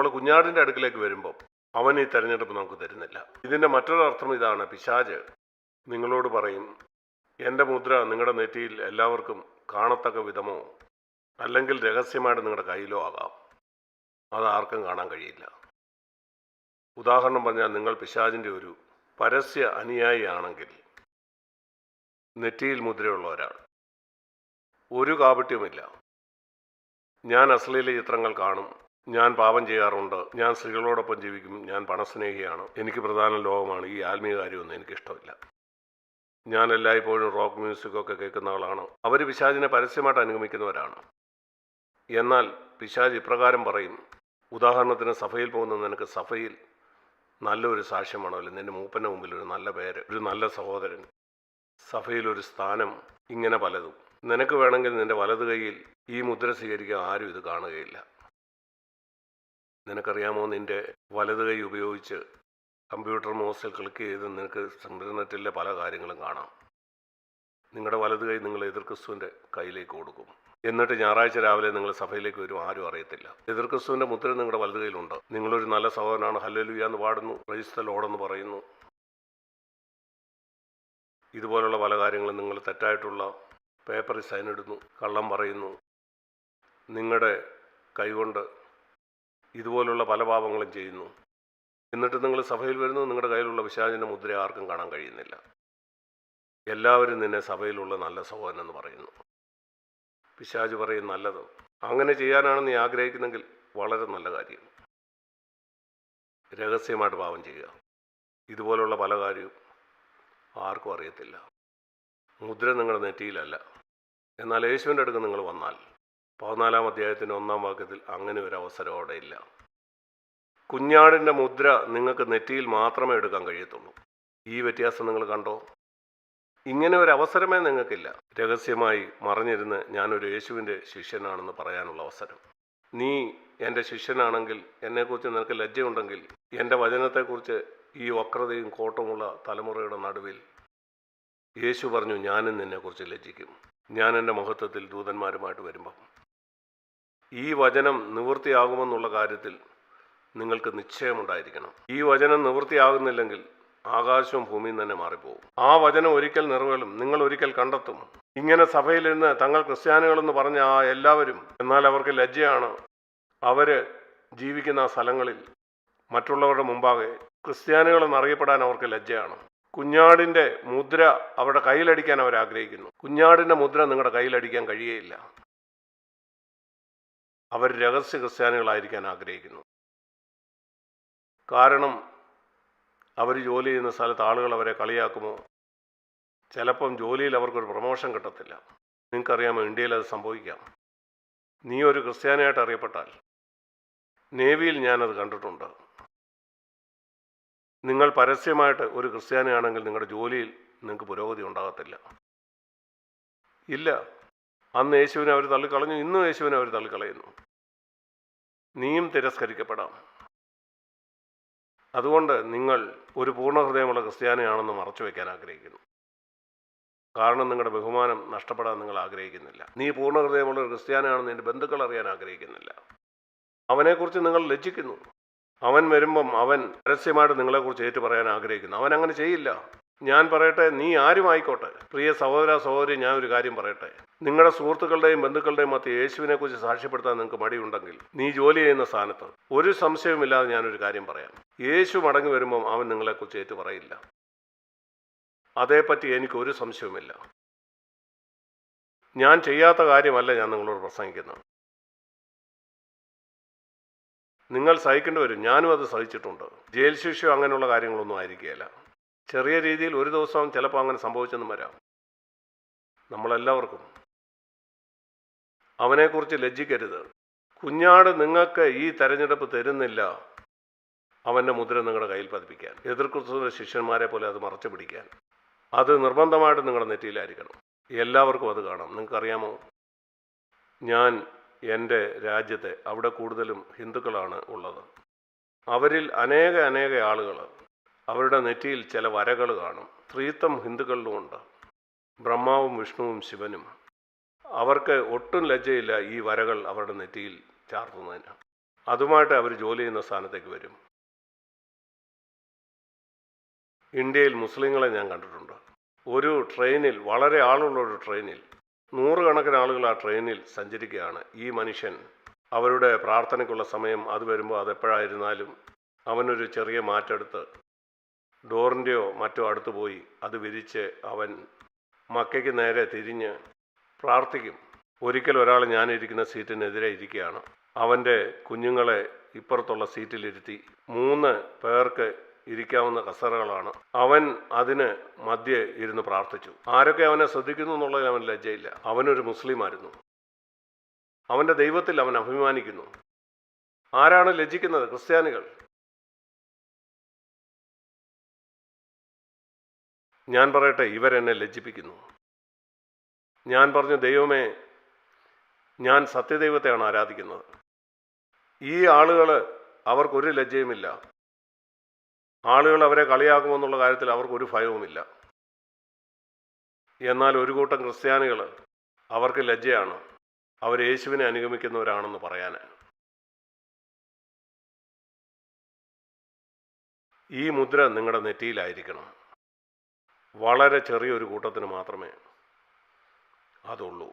നമ്മൾ കുഞ്ഞാടിന്റെ അടുക്കിലേക്ക് വരുമ്പോൾ അവൻ ഈ തെരഞ്ഞെടുപ്പ് നമുക്ക് തരുന്നില്ല. ഇതിന്റെ മറ്റൊരു അർത്ഥം ഇതാണ് പിശാജ്. നിങ്ങളോട് പറയും എന്റെ മുദ്ര നിങ്ങളുടെ നെറ്റിയിൽ എല്ലാവർക്കും കാണത്തക്ക വിധമോ അല്ലെങ്കിൽ രഹസ്യമായിട്ട് നിങ്ങളുടെ കയ്യിലോ ആകാം. അത് ആർക്കും കാണാൻ കഴിയില്ല. ഉദാഹരണം പറഞ്ഞാൽ നിങ്ങൾ പിശാജിന്റെ ഒരു പരസ്യ അനുയായി ആണെങ്കിൽ നെറ്റിയിൽ മുദ്രയുള്ള ഒരാൾ ഒരു കാപട്യവുമില്ല. ഞാൻ അശ്ലീല ചിത്രങ്ങൾ കാണും. ഞാൻ പാപം ചെയ്യാറുണ്ട്. ഞാൻ സ്ത്രീകളോടൊപ്പം ജീവിക്കും. ഞാൻ പണസ്നേഹിയാണ്. എനിക്ക് പ്രധാന ലോകമാണ്. ഈ ആത്മീയ കാര്യമൊന്നും എനിക്കിഷ്ടമില്ല. ഞാൻ എല്ലായ്പ്പോഴും റോക്ക് മ്യൂസിക്കൊക്കെ കേൾക്കുന്ന ആളാണ്. അവർ പിശാചിനെ പരസ്യമായിട്ട് അനുഗമിക്കുന്നവരാണ്. എന്നാൽ പിശാജ് ഇപ്രകാരം പറയും ഉദാഹരണത്തിന് സഭയിൽ പോകുന്ന നിനക്ക് സഭയിൽ നല്ലൊരു സാക്ഷ്യമാണല്ലോ നിന്റെ മൂപ്പന്റെ മുമ്പിൽ ഒരു നല്ല പേര് ഒരു നല്ല സഹോദരൻ? സഭയിൽ ഒരു സ്ഥാനം ഇങ്ങനെ പലതും. നിനക്ക് വേണമെങ്കിൽ നിന്റെ വലത് കൈയിൽ ഈ മുദ്ര സ്വീകരിക്കാൻ ആരും ഇത് കാണുകയില്ല. നിനക്കറിയാമോ നിന്റെ വലത് കൈ ഉപയോഗിച്ച് കമ്പ്യൂട്ടർ മൗസിൽ ക്ലിക്ക് ചെയ്ത് നിനക്ക് ഇന്റർനെറ്റിലെ പല കാര്യങ്ങളും കാണാം. നിങ്ങളുടെ വലത് കൈ നിങ്ങൾ എതിർ ക്രിസ്തുവിന്റെ കയ്യിലേക്ക് കൊടുക്കും. എന്നിട്ട് ഞായറാഴ്ച രാവിലെ നിങ്ങൾ സഭയിലേക്ക് വരും ആരും അറിയത്തില്ല. എതിർ ക്രിസ്തുവിന്റെ മുദ്ര നിങ്ങളുടെ വലത് കയ്യിലുണ്ട് നിങ്ങളൊരു നല്ല സഹോദരനാണ്. ഹല്ലലുയ എന്ന് പാടുന്നു. ക്രൈസ്ത ലോഡെന്ന് പറയുന്നു. ഇതുപോലുള്ള പല കാര്യങ്ങളും നിങ്ങൾ തെറ്റായിട്ടുള്ള പേപ്പറിൽ സൈൻ ഇടുന്നു. കള്ളം പറയുന്നു. നിങ്ങളുടെ കൈകൊണ്ട് ഇതുപോലുള്ള പല പാപങ്ങളും ചെയ്യുന്നു. എന്നിട്ട് നിങ്ങൾ സഭയിൽ വരുന്നു നിങ്ങളുടെ കയ്യിലുള്ള വിശാചിന്റെ മുദ്ര ആർക്കും കാണാൻ കഴിയുന്നില്ല. എല്ലാവരും നിന്നെ സഭയിലുള്ള നല്ല സഹോദരൻ എന്ന് പറയുന്നു. പിശാജ് പറയും നല്ലത്. അങ്ങനെ ചെയ്യാനാണ് നീ ആഗ്രഹിക്കുന്നെങ്കിൽ വളരെ നല്ല കാര്യം. രഹസ്യമായിട്ട് പാപം ചെയ്യുക. ഇതുപോലുള്ള പല കാര്യവും ആർക്കും അറിയത്തില്ല. മുദ്ര നിങ്ങളുടെ നെറ്റിയിലല്ല. എന്നാൽ യേശുവിന്റെ അടുക്ക് നിങ്ങൾ വന്നാൽ പതിനാലാം അധ്യായത്തിന്റെ ഒന്നാം വാക്യത്തിൽ അങ്ങനെ ഒരു അവസരം അവിടെ ഇല്ല. കുഞ്ഞാടിന്റെ മുദ്ര നിങ്ങൾക്ക് നെറ്റിയിൽ മാത്രമേ എടുക്കാൻ കഴിയത്തുള്ളൂ. ഈ വ്യത്യാസം നിങ്ങൾ കണ്ടോ? ഇങ്ങനെ ഒരു അവസരമേ നിങ്ങൾക്കില്ല. രഹസ്യമായി മറിഞ്ഞിരുന്ന് ഞാനൊരു യേശുവിന്റെ ശിഷ്യനാണെന്ന് പറയാനുള്ള അവസരം. നീ എന്റെ ശിഷ്യനാണെങ്കിൽ എന്നെക്കുറിച്ച് നിനക്ക് ലജ്ജയുണ്ടെങ്കിൽ എന്റെ വചനത്തെക്കുറിച്ച് ഈ വക്രതയും കോട്ടമുള്ള തലമുറയുടെ നടുവിൽ യേശു പറഞ്ഞു ഞാനും നിന്നെക്കുറിച്ച് ലജ്ജിക്കും. ഞാൻ എന്റെ മഹത്വത്തിൽ ദൂതന്മാരുമായിട്ട് വരുമ്പം ഈ വചനം നിവൃത്തിയാകുമെന്നുള്ള കാര്യത്തിൽ നിങ്ങൾക്ക് നിശ്ചയമുണ്ടായിരിക്കണം. ഈ വചനം നിവൃത്തിയാകുന്നില്ലെങ്കിൽ ആകാശവും ഭൂമിയും തന്നെ മാറിപ്പോകും. ആ വചനം ഒരിക്കൽ നിറവേളും നിങ്ങൾ ഒരിക്കൽ കണ്ടെത്തും. ഇങ്ങനെ സഭയിലിരുന്ന് തങ്ങൾ ക്രിസ്ത്യാനികളെന്ന് പറഞ്ഞ ആ എല്ലാവരും എന്നാൽ അവർക്ക് ലജ്ജയാണ് അവർ ജീവിക്കുന്ന ആ സ്ഥലങ്ങളിൽ മറ്റുള്ളവരുടെ മുമ്പാകെ ക്രിസ്ത്യാനികളെന്നറിയപ്പെടാൻ അവർക്ക് ലജ്ജയാണ്. കുഞ്ഞാടിന്റെ മുദ്ര അവരുടെ കയ്യിലടിക്കാൻ അവർ ആഗ്രഹിക്കുന്നു കുഞ്ഞാടിന്റെ മുദ്ര നിങ്ങളുടെ കയ്യിലടിക്കാൻ കഴിയേയില്ല. അവർ രഹസ്യ ക്രിസ്ത്യാനികളായിരിക്കാൻ ആഗ്രഹിക്കുന്നു. കാരണം അവർ ജോലി ചെയ്യുന്ന സ്ഥലത്ത് ആളുകൾ അവരെ കളിയാക്കുമോ? ചിലപ്പം ജോലിയിൽ അവർക്കൊരു പ്രൊമോഷൻ കിട്ടത്തില്ല. നിങ്ങൾക്കറിയാമോ ഇന്ത്യയിൽ അത് സംഭവിക്കാം. നീ ഒരു ക്രിസ്ത്യാനിയായിട്ട് അറിയപ്പെട്ടാൽ നേവിയിൽ ഞാനത് കണ്ടിട്ടുണ്ട്. നിങ്ങൾ പരസ്യമായിട്ട് ഒരു ക്രിസ്ത്യാനിയാണെങ്കിൽ നിങ്ങളുടെ ജോലിയിൽ നിങ്ങൾക്ക് പുരോഗതി ഉണ്ടാകത്തില്ല. ഇല്ല. അന്ന് യേശുവിനെ അവർ തള്ളിക്കളഞ്ഞു ഇന്നും യേശുവിനെ അവർ തള്ളിക്കളയുന്നു. നീയും തിരസ്കരിക്കപ്പെടാം. അതുകൊണ്ട് നിങ്ങൾ ഒരു പൂർണ ഹൃദയമുള്ള ക്രിസ്ത്യാനിയാണെന്ന് മറച്ചു വയ്ക്കാൻ ആഗ്രഹിക്കുന്നു. കാരണം നിങ്ങളുടെ ബഹുമാനം നഷ്ടപ്പെടാൻ നിങ്ങൾ ആഗ്രഹിക്കുന്നില്ല. നീ പൂർണ ഹൃദയമുള്ള ഒരു ക്രിസ്ത്യാനിയാണെന്ന് നിന്റെ ബന്ധുക്കൾ അറിയാൻ ആഗ്രഹിക്കുന്നില്ല. അവനെക്കുറിച്ച് നിങ്ങൾ ലജ്ജിക്കുന്നു. അവൻ വരുമ്പം അവൻ പരസ്യമായിട്ട് നിങ്ങളെക്കുറിച്ച് ഏറ്റു പറയാൻ ആഗ്രഹിക്കുന്നു. അവൻ അങ്ങനെ ചെയ്യില്ല. ഞാൻ പറയട്ടെ നീ ആരും ആയിക്കോട്ടെ. പ്രിയ സഹോദര സഹോദരി ഞാൻ ഒരു കാര്യം പറയട്ടെ. നിങ്ങളുടെ സുഹൃത്തുക്കളുടെയും ബന്ധുക്കളുടെയും മധ്യ യേശുവിനെ കുറിച്ച് സാക്ഷ്യപ്പെടുത്താൻ നിങ്ങൾക്ക് മടിയുണ്ടെങ്കിൽ നീ ജോലി ചെയ്യുന്ന സ്ഥാനത്ത് ഒരു സംശയവുമില്ലാതെ ഞാനൊരു കാര്യം പറയാം. യേശു മടങ്ങി വരുമ്പം അവൻ നിങ്ങളെക്കുറിച്ച് ഏറ്റു പറയില്ല അതേപ്പറ്റി എനിക്ക് ഒരു സംശയവുമില്ല. ഞാൻ ചെയ്യാത്ത കാര്യമല്ല ഞാൻ നിങ്ങളോട് പ്രസംഗിക്കുന്നത്. നിങ്ങൾ സഹിക്കേണ്ടി വരും. ഞാനും അത് സഹിച്ചിട്ടുണ്ട്. ജയിൽ ശിക്ഷയോ അങ്ങനെയുള്ള കാര്യങ്ങളൊന്നും ആയിരിക്കുകയില്ല. ചെറിയ രീതിയിൽ ഒരു ദിവസം ചിലപ്പോൾ അങ്ങനെ സംഭവിച്ചെന്നും വരാം. നമ്മളെല്ലാവർക്കും. അവനെക്കുറിച്ച് ലജ്ജിക്കരുത്. കുഞ്ഞാട് നിങ്ങൾക്ക് ഈ തെരഞ്ഞെടുപ്പ് തരുന്നില്ല. അവന്റെ മുദ്ര നിങ്ങളുടെ കയ്യിൽ പതിപ്പിക്കാൻ. എതിർക്കുന്ന ശിഷ്യന്മാരെ പോലെ അത് മറച്ചു പിടിക്കാൻ. അത് നിർബന്ധമായിട്ട് നിങ്ങളുടെ നെറ്റിയിലായിരിക്കണം. എല്ലാവർക്കും അത് കാണാം. നിങ്ങൾക്കറിയാമോ? ഞാൻ എന്റെ രാജ്യത്തെ അവിടെ കൂടുതലും ഹിന്ദുക്കളാണ് ഉള്ളത്. അവരിൽ അനേക അനേക ആളുകൾ അവരുടെ നെറ്റിയിൽ ചില വരകൾ കാണും. സ്ത്രീത്വം ഹിന്ദുക്കളിലുമുണ്ട് ബ്രഹ്മാവും വിഷ്ണുവും ശിവനും. അവർക്ക് ഒട്ടും ലജ്ജയില്ല ഈ വരകൾ അവരുടെ നെറ്റിയിൽ ചാർത്തുന്നതിന്. അതുമായിട്ട് അവർ ജോലി ചെയ്യുന്ന സ്ഥാനത്തേക്ക് വരും. ഇന്ത്യയിൽ മുസ്ലിങ്ങളെ ഞാൻ കണ്ടിട്ടുണ്ട്. ഒരു ട്രെയിനിൽ വളരെ ആളുള്ള ഒരു ട്രെയിനിൽ നൂറുകണക്കിന് ആളുകൾ ആ ട്രെയിനിൽ സഞ്ചരിക്കുകയാണ്. ഈ മനുഷ്യൻ അവരുടെ പ്രാർത്ഥനയ്ക്കുള്ള സമയം അത് വരുമ്പോൾ അതെപ്പോഴായിരുന്നാലും അവനൊരു ചെറിയ മാറ്റെടുത്ത് ഡോറിന്റെയോ മറ്റോ അടുത്ത് പോയി അത് വിരിച്ച് അവൻ മക്കയ്ക്ക് നേരെ തിരിഞ്ഞ് പ്രാർത്ഥിക്കും. ഒരിക്കൽ ഒരാൾ ഞാനിരിക്കുന്ന സീറ്റിനെതിരെ ഇരിക്കുകയാണ്. അവന്റെ കുഞ്ഞുങ്ങളെ ഇപ്പുറത്തുള്ള സീറ്റിലിരുത്തി മൂന്ന് പേർക്ക് ഇരിക്കാവുന്ന കസറകളാണ് അവൻ അതിന് മധ്യേ ഇരുന്ന് പ്രാർത്ഥിച്ചു. ആരൊക്കെ അവനെ ശ്രദ്ധിക്കുന്നു എന്നുള്ളതിൽ അവൻ ലജ്ജയില്ല. അവനൊരു മുസ്ലിമായിരുന്നു. അവന്റെ ദൈവത്തിൽ അവൻ അഭിമാനിക്കുന്നു. ആരാണ് ലജ്ജിക്കുന്നത്? ക്രിസ്ത്യാനികൾ. ഞാൻ പറയട്ടെ ഇവരെന്നെ ലജ്ജിപ്പിക്കുന്നു. ഞാൻ പറഞ്ഞു ദൈവമേ ഞാൻ സത്യദൈവത്തെയാണ് ആരാധിക്കുന്നത്. ഈ ആളുകൾ അവർക്കൊരു ലജ്ജയുമില്ല. ആളുകൾ അവരെ കളിയാക്കുമെന്നുള്ള കാര്യത്തിൽ അവർക്കൊരു ഭയവുമില്ല. എന്നാൽ ഒരു കൂട്ടം ക്രിസ്ത്യാനികൾ അവർക്ക് ലജ്ജയാണ്. അവർ യേശുവിനെ അനുഗമിക്കുന്നവരാണെന്ന് പറയാൻ. ഈ മുദ്ര നിങ്ങളുടെ നെറ്റിയിലായിരിക്കണം. വളരെ ചെറിയൊരു കൂട്ടത്തിന് മാത്രമേ അതുള്ളൂ.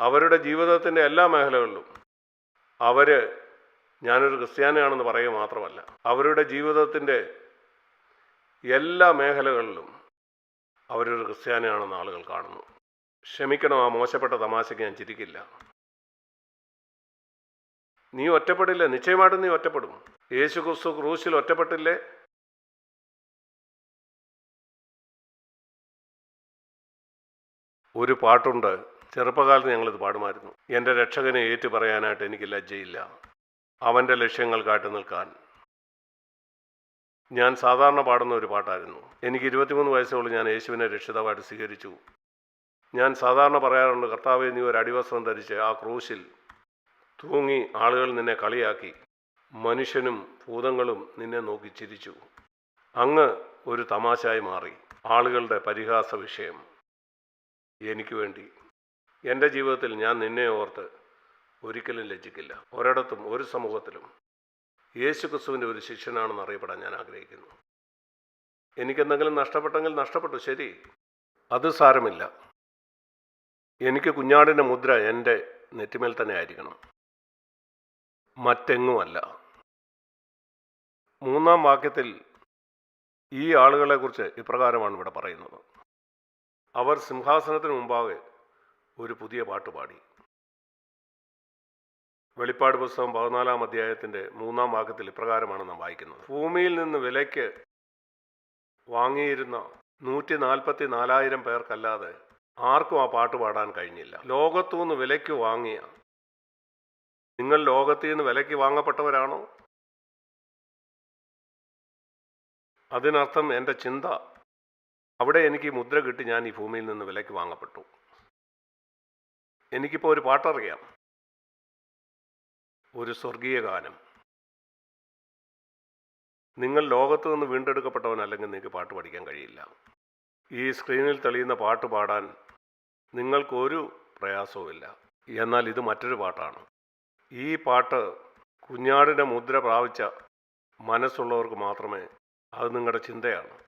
അവരുടെ ജീവിതത്തിന്റെ എല്ലാ മേഖലകളിലും അവർ ഞാനൊരു ക്രിസ്ത്യാനിയാണെന്ന് പറയുക മാത്രമല്ല അവരുടെ ജീവിതത്തിന്റെ എല്ലാ മേഖലകളിലും അവരൊരു ക്രിസ്ത്യാനിയാണെന്ന് ആളുകൾ കാണുന്നു. ക്ഷമിക്കണം ആ മോശപ്പെട്ട തമാശയ്ക്ക് ഞാൻ ചിരിക്കില്ല. നീ ഒറ്റപ്പെടില്ല? നിശ്ചയമായിട്ടും നീ ഒറ്റപ്പെടും. യേശു ക്രിസ്തു ക്രൂശിൽ ഒറ്റപ്പെട്ടില്ലേ? ഒരു പാട്ടുണ്ട്. ചെറുപ്പകാലത്ത് ഞങ്ങളിത് പാടുമായിരുന്നു. എന്റെ രക്ഷകനെ ഏറ്റു പറയാനായിട്ട് എനിക്ക് ലജ്ജയില്ല. അവന്റെ ലക്ഷ്യങ്ങൾ കാട്ടി നിൽക്കാൻ. ഞാൻ സാധാരണ പാടുന്ന ഒരു പാട്ടായിരുന്നു. എനിക്ക് ഇരുപത്തിമൂന്ന് വയസ്സുള്ള ഞാൻ യേശുവിനെ രക്ഷിതാവായിട്ട് സ്വീകരിച്ചു. ഞാൻ സാധാരണ പറയാറുണ്ട് കർത്താവ് നീ ഒരു അടിവസ്ത്രം ധരിച്ച് ആ ക്രൂശിൽ തൂങ്ങി ആളുകൾ നിന്നെ കളിയാക്കി. മനുഷ്യനും ഭൂതങ്ങളും നിന്നെ നോക്കി ചിരിച്ചു. അങ്ങ് ഒരു തമാശയായി മാറി. ആളുകളുടെ പരിഹാസ വിഷയം. എനിക്ക് വേണ്ടി. എന്റെ ജീവിതത്തിൽ ഞാൻ നിന്നെ ഓർത്ത് ഒരിക്കലും ലജ്ജിക്കില്ല. ഒരിടത്തും ഒരു സമൂഹത്തിലും. യേശു ക്രിസ്തുവിന്റെ ഒരു ശിഷ്യനാണെന്ന് അറിയപ്പെടാൻ ഞാൻ ആഗ്രഹിക്കുന്നു. എനിക്കെന്തെങ്കിലും നഷ്ടപ്പെട്ടെങ്കിൽ നഷ്ടപ്പെട്ടു ശരി. അത് സാരമില്ല. എനിക്ക് കുഞ്ഞാടിന്റെ മുദ്ര എന്റെ നെറ്റിമേൽ തന്നെ ആയിരിക്കണം. മറ്റെങ്ങുമല്ല. മൂന്നാം വാക്യത്തിൽ ഈ ആളുകളെക്കുറിച്ച് ഇപ്രകാരമാണ് ഇവിടെ പറയുന്നത്. അവർ സിംഹാസനത്തിന് മുമ്പാകെ ഒരു പുതിയ പാട്ട് പാടി. വെളിപ്പാട് പുസ്തകം പതിനാലാം അധ്യായത്തിന്റെ മൂന്നാം വാക്യത്തിൽ ഇപ്രകാരമാണ് നാം വായിക്കുന്നത്. ഭൂമിയിൽ നിന്ന് വിലയ്ക്ക് വാങ്ങിയിരുന്ന നൂറ്റി നാൽപ്പത്തി നാലായിരം പേർക്കല്ലാതെ ആർക്കും ആ പാട്ട് പാടാൻ കഴിഞ്ഞില്ല. ലോകത്തു നിന്ന് വിലയ്ക്ക് വാങ്ങിയ നിങ്ങൾ ലോകത്തിൽ നിന്ന് വിലയ്ക്ക് വാങ്ങപ്പെട്ടവരാണോ? അതിനർത്ഥം എന്റെ ചിന്ത അവിടെ എനിക്ക് മുദ്ര കിട്ടി ഞാൻ ഈ ഭൂമിയിൽ നിന്ന് വിലയ്ക്ക് വാങ്ങപ്പെട്ടു. എനിക്കിപ്പോൾ ഒരു പാട്ടറിയാം. ഒരു സ്വർഗീയ ഗാനം. നിങ്ങൾ ലോകത്തു നിന്ന് വീണ്ടെടുക്കപ്പെട്ടവൻ വീണ്ടെടുക്കപ്പെട്ടവനല്ലെങ്കിൽ നിങ്ങൾക്ക് പാട്ട് പഠിക്കാൻ കഴിയില്ല. ഈ സ്ക്രീനിൽ തെളിയുന്ന പാട്ട് പാടാൻ നിങ്ങൾക്കൊരു പ്രയാസവുമില്ല എന്നാൽ ഇത് മറ്റൊരു പാട്ടാണ്. ഈ പാട്ട് കുഞ്ഞാടിന്റെ മുദ്ര പ്രാപിച്ച മനസ്സുള്ളവർക്ക് മാത്രമേ അത് നിങ്ങളുടെ ചിന്തയാണ്.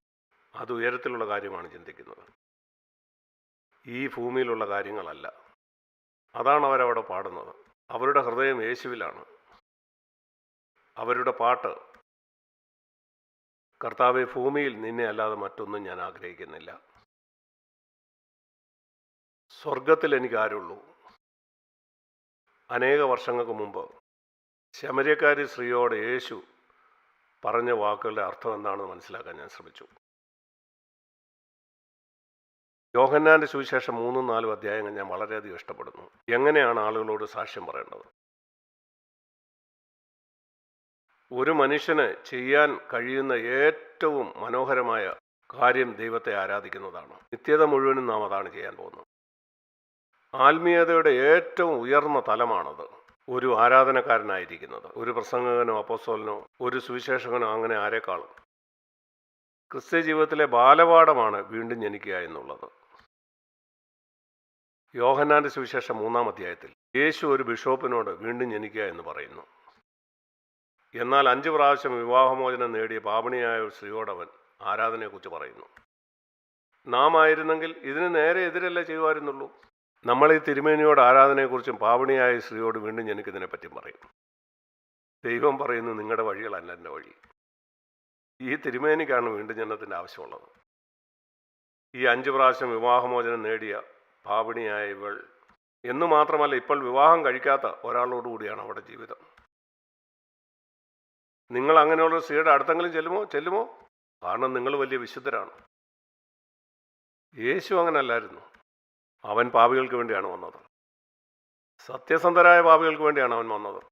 അത് ഉയരത്തിലുള്ള കാര്യമാണ് ചിന്തിക്കുന്നത്. ഈ ഭൂമിയിലുള്ള കാര്യങ്ങളല്ല. അതാണ് അവരവിടെ പാടുന്നത്. അവരുടെ ഹൃദയം യേശുവിലാണ്. അവരുടെ പാട്ട് കർത്താവെ ഭൂമിയിൽ നിന്നെ അല്ലാതെ മറ്റൊന്നും ഞാൻ ആഗ്രഹിക്കുന്നില്ല. സ്വർഗത്തിൽ എനിക്ക് ആരുള്ളൂ. അനേക വർഷങ്ങൾക്ക് മുമ്പ് ശമര്യക്കാരി സ്ത്രീയോട് യേശു പറഞ്ഞ വാക്കുകളുടെ അർത്ഥം എന്താണെന്ന് മനസ്സിലാക്കാൻ ഞാൻ ശ്രമിച്ചു. യോഹന്നാന്റെ സുവിശേഷം മൂന്നും നാലും അധ്യായങ്ങൾ ഞാൻ വളരെയധികം ഇഷ്ടപ്പെടുന്നു. എങ്ങനെയാണ് ആളുകളോട് സാക്ഷ്യം പറയേണ്ടത്? ഒരു മനുഷ്യന് ചെയ്യാൻ കഴിയുന്ന ഏറ്റവും മനോഹരമായ കാര്യം ദൈവത്തെ ആരാധിക്കുന്നതാണ്. നിത്യത മുഴുവനും നാം അതാണ് ചെയ്യാൻ പോകുന്നത്. ആത്മീയതയുടെ ഏറ്റവും ഉയർന്ന തലമാണത് ഒരു ആരാധനക്കാരനായിരിക്കുന്നത്. ഒരു പ്രസംഗകനോ അപ്പോസ്തലനോ ഒരു സുവിശേഷകനോ അങ്ങനെ ആരെക്കാളും ക്രിസ്ത്യ ജീവിതത്തിലെ ബാലപാഠമാണ് വീണ്ടും ജനിക്കുക എന്നുള്ളത്. യോഹന്നാന്റെ സുവിശേഷം മൂന്നാം അധ്യായത്തിൽ യേശു ഒരു ബിഷോപ്പിനോട് വീണ്ടും ജനിക്കുക എന്ന് പറയുന്നു. എന്നാൽ അഞ്ച് പ്രാവശ്യം വിവാഹമോചനം നേടിയ പാപണിയായ ഒരു സ്ത്രീയോടവൻ ആരാധനയെക്കുറിച്ച് പറയുന്നു. നാം ആയിരുന്നെങ്കിൽ ഇതിന് നേരെ എതിരല്ലേ ചെയ്യുമായിരുന്നുള്ളൂ? നമ്മൾ ഈ തിരുമേനിയോട് ആരാധനയെക്കുറിച്ചും പാവണിയായ സ്ത്രീയോട് വീണ്ടും ജനിക്കുന്നതിനെ പറ്റി പറയും. ദൈവം പറയുന്നു നിങ്ങളുടെ വഴികളല്ല എന്റെ വഴി. ഈ തിരുമേനിക്കാണ് വീണ്ടും ജനത്തിന്റെ ആവശ്യമുള്ളത്. ഈ അഞ്ച് പ്രാവശ്യം വിവാഹമോചനം നേടിയ പാപിണിയായ ഇവൾ എന്നു മാത്രമല്ല ഇപ്പോൾ വിവാഹം കഴിക്കാത്ത ഒരാളോടുകൂടിയാണ് അവിടെ ജീവിതം. നിങ്ങൾ അങ്ങനെയുള്ള സ്ത്രീയുടെ അടുത്തെങ്കിലും ചെല്ലുമോ? ചെല്ലുമോ? കാരണം നിങ്ങൾ വലിയ വിശുദ്ധരാണ്. യേശു അങ്ങനല്ലായിരുന്നു. അവൻ പാപികൾക്ക് വേണ്ടിയാണ് വന്നത്. സത്യസന്ധരായ പാപികൾക്ക് വേണ്ടിയാണ് അവൻ വന്നത്.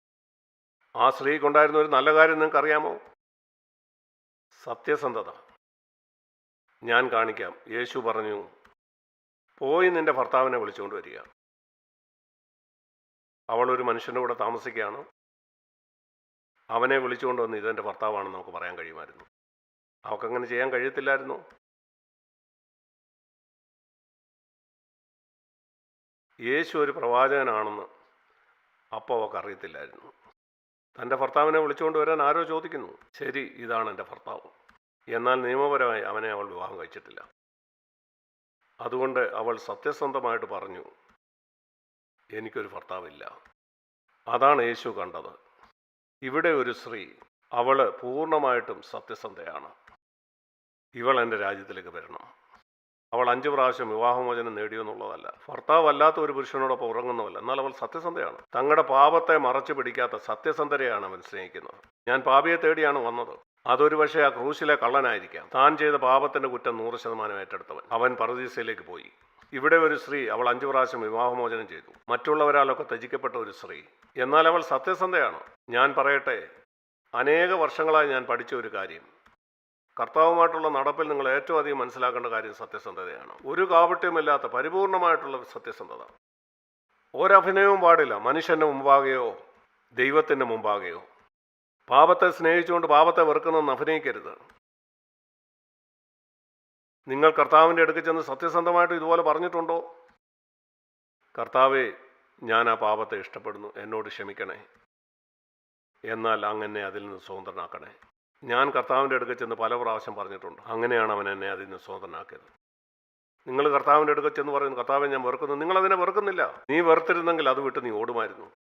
ആ സ്ത്രീക്കുണ്ടായിരുന്ന ഒരു നല്ല കാര്യം നിങ്ങൾക്ക് അറിയാമോ സത്യസന്ധത. ഞാൻ കാണിക്കാം. യേശു പറഞ്ഞു പോയി നിന്റെ ഭർത്താവിനെ വിളിച്ചുകൊണ്ട് വരിക. അവൾ ഒരു മനുഷ്യന്റെ കൂടെ താമസിക്കുകയാണ്. അവനെ വിളിച്ചുകൊണ്ട് വന്ന് ഇതെന്റെ ഭർത്താവാണെന്ന് നമുക്ക് പറയാൻ കഴിയുമായിരുന്നു. അവൾക്കങ്ങനെ ചെയ്യാൻ കഴിയത്തില്ലായിരുന്നു. യേശു ഒരു പ്രവാചകനാണെന്ന് അപ്പോൾ അവൾക്ക് അറിയത്തില്ലായിരുന്നു. തന്റെ ഭർത്താവിനെ വിളിച്ചുകൊണ്ട് വരാൻ ആരോ ചോദിക്കുന്നു. ശരി ഇതാണ് എന്റെ ഭർത്താവ്. എന്നാൽ നിയമപരമായി അവനെ അവൾ വിവാഹം കഴിച്ചിട്ടില്ല. അതുകൊണ്ട് അവൾ സത്യസന്ധമായിട്ട് പറഞ്ഞു എനിക്കൊരു ഭർത്താവില്ല. അതാണ് യേശു കണ്ടത്. ഇവിടെ ഒരു സ്ത്രീ അവൾ പൂർണമായിട്ടും സത്യസന്ധയാണ്. ഇവൾ എന്റെ രാജ്യത്തിലേക്ക് വരണം. അവൾ അഞ്ച് പ്രാവശ്യം വിവാഹമോചനം നേടിയെന്നുള്ളതല്ല ഭർത്താവ് അല്ലാത്ത ഒരു പുരുഷനോടൊപ്പം ഉറങ്ങുന്നതല്ല എന്നാൽ അവൾ സത്യസന്ധയാണ്. തങ്ങളുടെ പാപത്തെ മറച്ചു പിടിക്കാത്ത സത്യസന്ധരെയാണ് അവൻ സ്നേഹിക്കുന്നത്. ഞാൻ പാപിയെ തേടിയാണ് വന്നത്. അതൊരു പക്ഷേ ആ ക്രൂശിലെ കള്ളനായിരിക്കാം. താൻ ചെയ്ത പാപത്തിന്റെ കുറ്റം നൂറ് ശതമാനം ഏറ്റെടുത്തവൻ. അവൻ പറദീസയിലേക്ക് പോയി. ഇവിടെ ഒരു സ്ത്രീ അവൾ അഞ്ചു പ്രാവശ്യം വിവാഹമോചനം ചെയ്തു. മറ്റുള്ളവരാലൊക്കെ ത്യജിക്കപ്പെട്ട ഒരു സ്ത്രീ. എന്നാൽ അവൾ സത്യസന്ധയാണ്. ഞാൻ പറയട്ടെ അനേക വർഷങ്ങളായി ഞാൻ പഠിച്ച ഒരു കാര്യം. കർത്താവുമായിട്ടുള്ള നടപ്പിൽ നിങ്ങൾ ഏറ്റവും അധികം മനസ്സിലാക്കേണ്ട കാര്യം സത്യസന്ധതയാണ്. ഒരു കാപട്യമില്ലാത്ത പരിപൂർണമായിട്ടുള്ള സത്യസന്ധത. ഒരഭിനയവും പാടില്ല. മനുഷ്യന്റെ മുമ്പാകെയോ ദൈവത്തിന്റെ മുമ്പാകെയോ. പാപത്തെ സ്നേഹിച്ചുകൊണ്ട് പാപത്തെ വെറുക്കുന്നെന്ന് അഭിനയിക്കരുത്. നിങ്ങൾ കർത്താവിന്റെ അടുക്ക് ചെന്ന് സത്യസന്ധമായിട്ട് ഇതുപോലെ പറഞ്ഞിട്ടുണ്ടോ? കർത്താവേ ഞാൻ ആ പാപത്തെ ഇഷ്ടപ്പെടുന്നു. എന്നോട് ക്ഷമിക്കണേ. എന്നാൽ അങ്ങനെ അതിൽ നിന്ന് സ്വതന്ത്രനാക്കണേ. ഞാൻ കർത്താവിന്റെ അടുക്കൽ ചെന്ന് പല പ്രാവശ്യം പറഞ്ഞിട്ടുണ്ട്. അങ്ങനെയാണ് അവൻ എന്നെ അതിൽ നിന്ന് സ്വതന്ത്രനാക്കിയത്. നിങ്ങൾ കർത്താവിന്റെ അടുക്കൽ ചെന്ന് പറയുന്നു കർത്താവെ ഞാൻ വെറുക്കുന്നു. നിങ്ങളതിനെ വെറുക്കുന്നില്ല. നീ വെറുത്തിരുന്നെങ്കിൽ അത് വിട്ട് നീ ഓടുമായിരുന്നു.